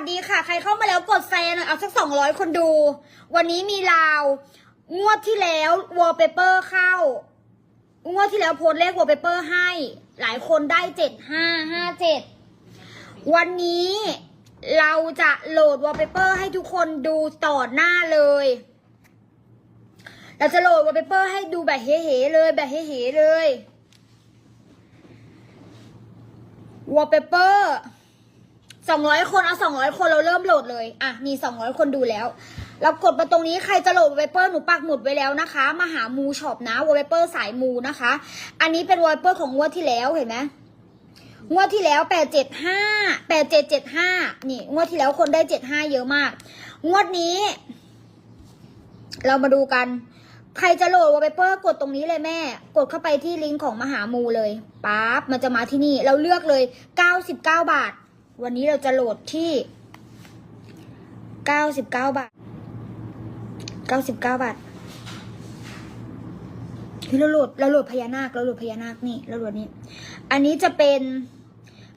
สดีค่ะ ใครเข้ามาแล้วกดแซนเอาสักสองร้อยคนดู วันนี้มีลาว งวดที่แล้ววอลเปเปอร์เข้า งวดที่แล้วโพสเลขวอลเปเปอร์ให้ หลายคนได้เจ็ดห้าห้าเจ็ดวันนี้เราจะโหลดวอลเปเปอร์ให้ทุกคนดูต่อหน้าเลย เราจะโหลดวอลเปเปอร์ให้ดูแบบเฮ่ๆเลยแบบเฮ่ๆเลยวอลเปเปอร์ สองร้อยคนเอาสองร้อยคนเราเริ่มโหลดเลยอะมีสองร้อยคนดูแล้ว เรากดมาตรงนี้ใครจะโหลดวอลเปเปอร์หนูปักหมุดไว้แล้วนะคะมาหามูช็อปนะวอลเปเปอร์สายมูนะคะ อันนี้เป็นวอลเปเปอร์ของงวดที่แล้วเห็นไหมงวดที่แล้วแปดเจ็ดห้าแปดเจ็ดเจ็ดห้านี่งวดที่แล้วคนได้เจ็ดห้าเยอะมาก งวดนี้ เรามาดูกัน ใครจะโหลดวอลเปเปอร์กดตรงนี้เลยแม่ กดเข้าไปที่ลิงก์ของมหามูเลยปั๊บมันจะมาที่นี่ เราเลือกเลยเก้าสิบเก้าบาท วันนี้เราจะโหลดที่เก้าสิบเก้าบาทเก้าสิบเก้าบาทเฮ้ยเราโหลดเราโหลดพญานาคเราโหลดพญานาคนี่เราโหลดนี้ อันนี้จะเป็น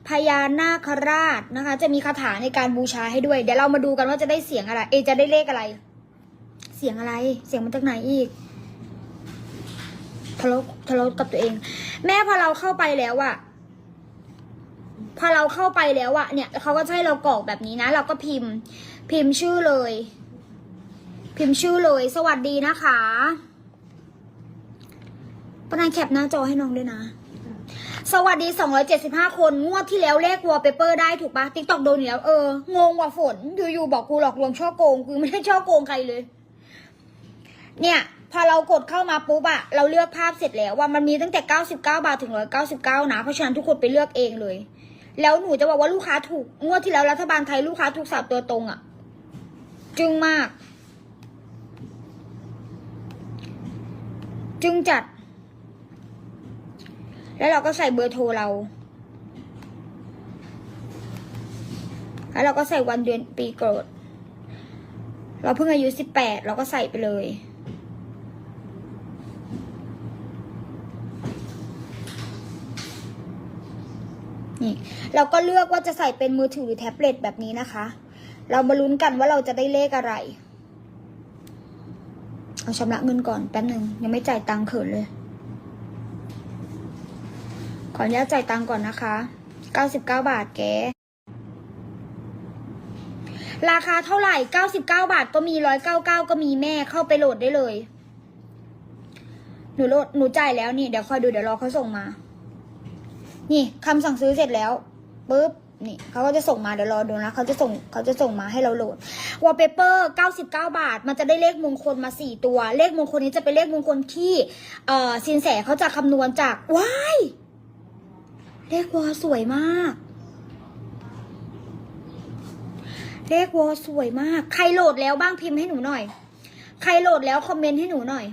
พญานาคราชนะคะ จะมีคาถาในการบูชาให้ด้วย เดี๋ยวเรามาดูกันว่าจะได้เสียงอะไร เอจะได้เลขอะไร เสียงอะไร เสียงมาจากไหนอีกทะเลาะทะเลาะกับตัวเอง แม่พอเราเข้าไปแล้วอะ อเราเข้าไปแล้วอะเนี่ยเขาก็จะให้เรากรอกแบบนี้นะ เราก็พิมพ์พิมพ์ชื่อเลย พิมพ์ชื่อเลย สวัสดีนะคะปนันแคปหน้าจอให้น้องด้วยนะ สวัสดี 275 คน งวดที่แล้วเลขวอลเปเปอร์ได้ถูกปะติ๊กตอกโดนอยู่แล้ว เออ งงว่ะฝน อยู่ๆบอกกูหลอกลวงช่อโกง กูไม่ได้ช่อโกงใครเลย เนี่ยพอเรากดเข้ามาปุ๊บอะเราเลือกภาพเสร็จแล้วว่ามันมีตั้งแต่ 99 บาทถึง 199 นะ เพราะฉะนั้นทุกคนไปเลือกเองเลย แล้วหนูจะบอกว่าลูกค้าถูก งวดที่แล้วรัฐบาลไทยลูกค้าถูกสามตัวตรงอะ จึงมาก จึงจัด แล้วเราก็ใส่เบอร์โทรเรา แล้วเราก็ใส่วันเดือนปีเกิด เราเพิ่งอายุสิบแปดเราก็ใส่ไปเลย นี่เราก็เลือกว่าจะใส่เป็นมือถือหรือแท็บเล็ตแบบนี้นะคะ เรามาลุ้นกันว่าเราจะได้เลขอะไร เอาชำระเงินก่อนแป๊บหนึ่งยังไม่จ่ายตังค์เขินเลย ขออนุญาตจ่ายตังค์ก่อนนะคะ 99 บาทแกราคาเท่าไหร่ 99 บาทก็มี 199 ก็มีแม่เข้าไปโหลดได้เลย หนูโหลด หนูจ่ายแล้วนี่ เดี๋ยวคอยดู เดี๋ยวรอเขาส่งมา นี่คำสั่งซื้อเสร็จแล้วปุ๊บนี่เขาก็จะส่งมาเดี๋ยวรอดูนะเขาจะส่งเขาจะส่งมาให้เราโหลดวอลเปเปอร์99 บาท มันจะได้เลขมงคลมา 4 ตัว เลขมงคลนี้จะเป็นเลขมงคลที่เอ่อสินแสเขาจะคำนวณจากว้ายเลขวอสวยมาก เลขวอสวยมาก ใครโหลดแล้วบ้างพิมพ์ให้หนูหน่อย ใครโหลดแล้วคอมเมนต์ให้หนูหน่อย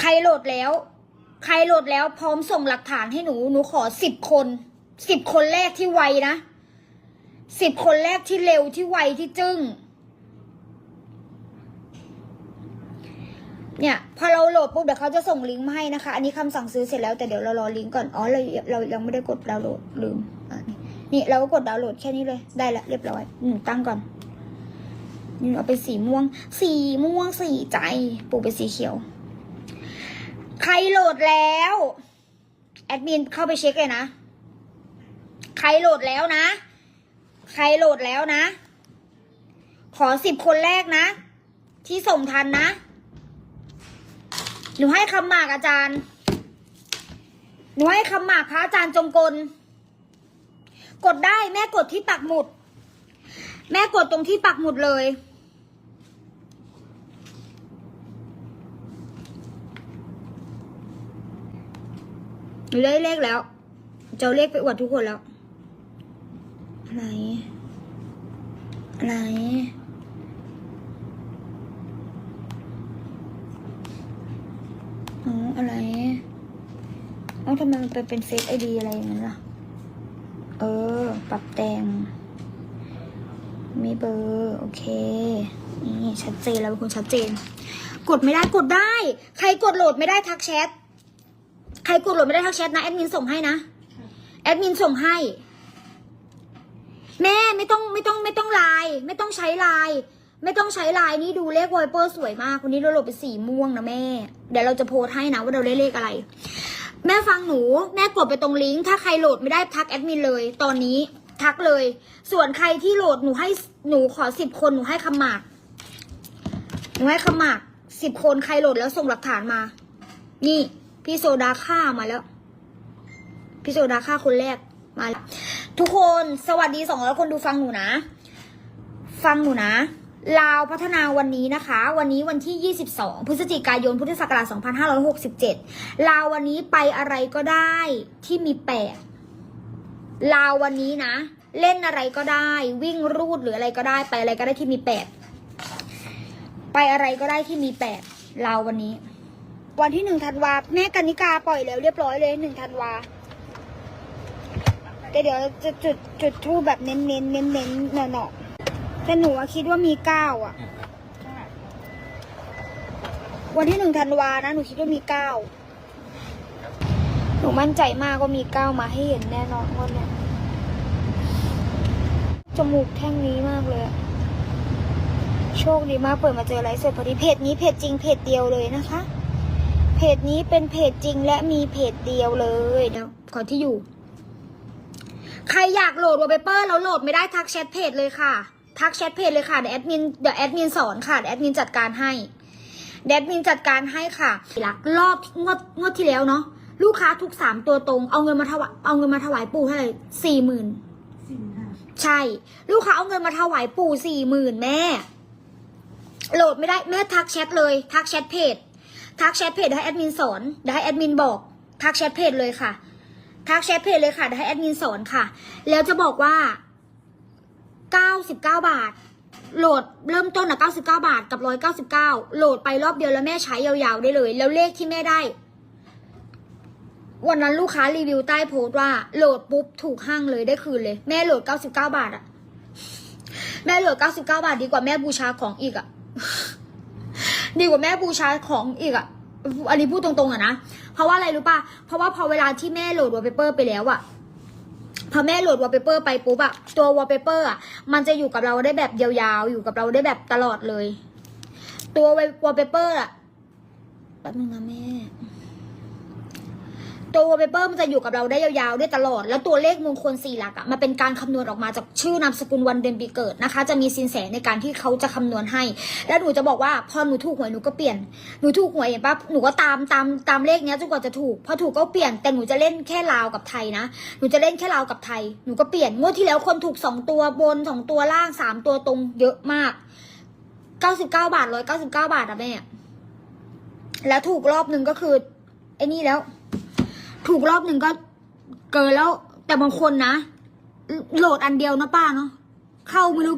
ใครโหลดแล้ว ใครโหลดแล้วพร้อมส่งหลักฐานให้หนูหนูขอสิบคนสิบคนแรกที่ไวนะสิบคนแรกที่เร็วที่ไวที่จึ้งเนี่ย พอเราโหลดปุ๊บเดี๋ยวเขาจะส่งลิงก์มาให้นะคะ อันนี้คำสั่งซื้อเสร็จแล้วแต่เดี๋ยวเรารอลิงก์ก่อน อ๋อเราเรายังไม่ได้กดดาวน์โหลดลืมอะนี่เราก็กดดาวน์โหลดแค่นี้เลยได้ละเรียบร้อย อืมตั้งก่อนนี่เอาไปสีม่วง สีม่วงสีใจปลูกเป็นสีเขียว ใครโหลดแล้ว แอดมินเข้าไปเช็คเลยนะ ใครโหลดแล้วนะ ใครโหลดแล้วนะ ขอสิบคนแรกนะ ที่ส่งทันนะ หนูให้คำหมากอาจารย์ หนูให้คำหมากพระอาจารย์จงกล กดได้แม่กดที่ปักหมุด แม่กดตรงที่ปักหมุดเลย หนูได้เลขแล้ว จะเลขไปอวดทุกคนแล้ว อะไร อะไร อ๋อ อะไรเอ้าทำไมมันไปเป็นเฟซไอดีอะไรอย่างนั้นล่ะ เออ ปรับแต่ง มีเบอร์ โอเค นี่ชัดเจนแล้วเป็นคนชัดเจน กดไม่ได้กดได้ ใครกดโหลดไม่ได้ทักแชท ใครกดโหลดไม่ได้ทักแชทนะแอดมินส่งให้นะแอดมินส่งให้ แม่ไม่ต้องไม่ต้องไม่ต้องไลน์ไม่ต้องใช้ไลน์ไม่ต้องใช้ไลน์นี่ดูเลขไวเปอร์สวยมากวันนี้เราโหลดเป็นสีม่วงนะแม่ เดี๋ยวเราจะโพสให้นะว่าเราได้เลขอะไร แม่ฟังหนู แม่กดไปตรงลิงก์ถ้าใครโหลดไม่ได้ทักแอดมินเลย ตอนนี้ทักเลย ส่วนใครที่โหลดหนูให้หนูขอสิบคนหนูให้คำหมากหนูให้คำหมากสิบคนใครโหลดแล้วส่งหลักฐานมา นี่ พี่โซดาฆ่ามาแล้ว พี่โซดาฆ่าคนแรกมาแล้วทุกคนสวัสดีสองร้อยคนดูฟังหนูนะ ฟังหนูนะลาวพัฒนาวันนี้นะคะ วันนี้วันที่ 22 พฤศจิกายนพุทธศักราช2567 ลาววันนี้ไปอะไรก็ได้ที่มีแปดลาววันนี้นะ เล่นอะไรก็ได้ วิ่งรูดหรืออะไรก็ได้ ไปอะไรก็ได้ที่มีแปดไปอะไรก็ได้ที่มีแปดลาววันนี้ วันที่หนึ่งธันวาแม่กนิกาปล่อยแล้วเรียบร้อยเลยหนึ่งธันวาแต่เดี๋ยวจะจุดจุดทูบแบบเน้นเน้นเน้นเน้นๆหน่อๆแต่หนูคิดว่ามีเก้าอะ วันที่หนึ่งธันวานะ หนูคิดว่ามีเก้าหนูมั่นใจมากว่ามีเก้ามาให้เห็นแน่นอนวันเนี้ยจมูกแท่งนี้มากเลยโชคดีมากเปิดมาเจอไลฟ์สดพอดีเพจนี้เพจจริงเพจเดียวเลยนะคะ เพจนี้เป็นเพจจริงและมีเพจเดียวเลยเดี๋ยวขอที่อยู่ ใครอยากโหลดวอลเปเปอร์แล้วโหลดไม่ได้ทักแชทเพจเลยค่ะ ทักแชทเพจเลยค่ะเดี๋ยวแอดมินเดี๋ยวแอดมินสอนค่ะเดี๋ยวแอดมินจัดการให้เดี๋ยวแอดมินจัดการให้ค่ะหลักรอบงวดงวดที่แล้วเนาะลูกค้าถูกสามตัวตรงเอาเงินมาถวายเอาเงินมาถวายปู่เท่าไหร่สี่หมื่นใช่ ลูกค้าเอาเงินมาถวายปู่สี่หมื่นแม่ โหลดไม่ได้แม่ทักแชทเลย ทักแชทเพจ ทักแชทเพจเดี๋ยวให้แอดมินสอนเดี๋ยวให้แอดมินบอก ทักแชทเพจเลยค่ะ ทักแชทเพจเลยค่ะเดี๋ยวให้แอดมินสอนค่ะ แล้วจะบอกว่า99บาท โหลดเริ่มต้นอะ99บาทกับ199โหลดไปรอบเดียวแล้วแม่ใช้ยาวๆได้เลย แล้วเลขที่แม่ได้ วันนั้นลูกค้ารีวิวใต้โพสต์ว่าโหลดปุ๊บถูกห้างเลยได้คืนเลย แม่โหลด99บาทอะแม่โหลด99บาทดีกว่าแม่บูชาของอีกอะ ดีกว่าแม่บูชาของอีกอะอันนี้พูดตรงๆอะนะ เพราะว่าอะไรรู้ป่ะ เพราะว่าพอเวลาที่แม่โหลดวอลเปเปอร์ไปแล้วอะพอแม่โหลดวอลเปเปอร์ไปปุ๊บอะตัววอลเปเปอร์อะมันจะอยู่กับเราได้แบบยาวๆ อยู่กับเราได้แบบตลอดเลย ตัววอลเปเปอร์อะแป๊บนึงนะแม่ ตัวเปเปอร์มันจะอยู่กับเราได้ยาวๆได้ตลอด แล้วตัวเลขมงคลสี่หลักอะมันเป็นการคำนวณออกมาจากชื่อนามสกุลวันเดือนปีเกิดนะคะ จะมีสินแสในการที่เขาจะคำนวณให้ แล้วหนูจะบอกว่าพอหนูถูกหวยหนูก็เปลี่ยนหนูถูกหวยเห็นปะหนูก็ตามตามตามเลขเนี้ยจนกว่าจะถูกพอถูกก็เปลี่ยนแต่หนูจะเล่นแค่ลาวกับไทยนะหนูจะเล่นแค่ลาวกับไทยหนูก็เปลี่ยนงวดที่แล้วคนถูกสองตัวบนสองตัวล่างสามตัวตรงเยอะมากเก้าสิบเก้าบาทร้อยเก้าสิบเก้าบาทอะแม่แล้วถูกรอบหนึ่งก็คือไอ้นี่แล้ว ถูกรอบหนึ่งก็เกินแล้ว แต่บางคนนะ โหลดอันเดียวนะป้าเนาะเข้าไม่รู้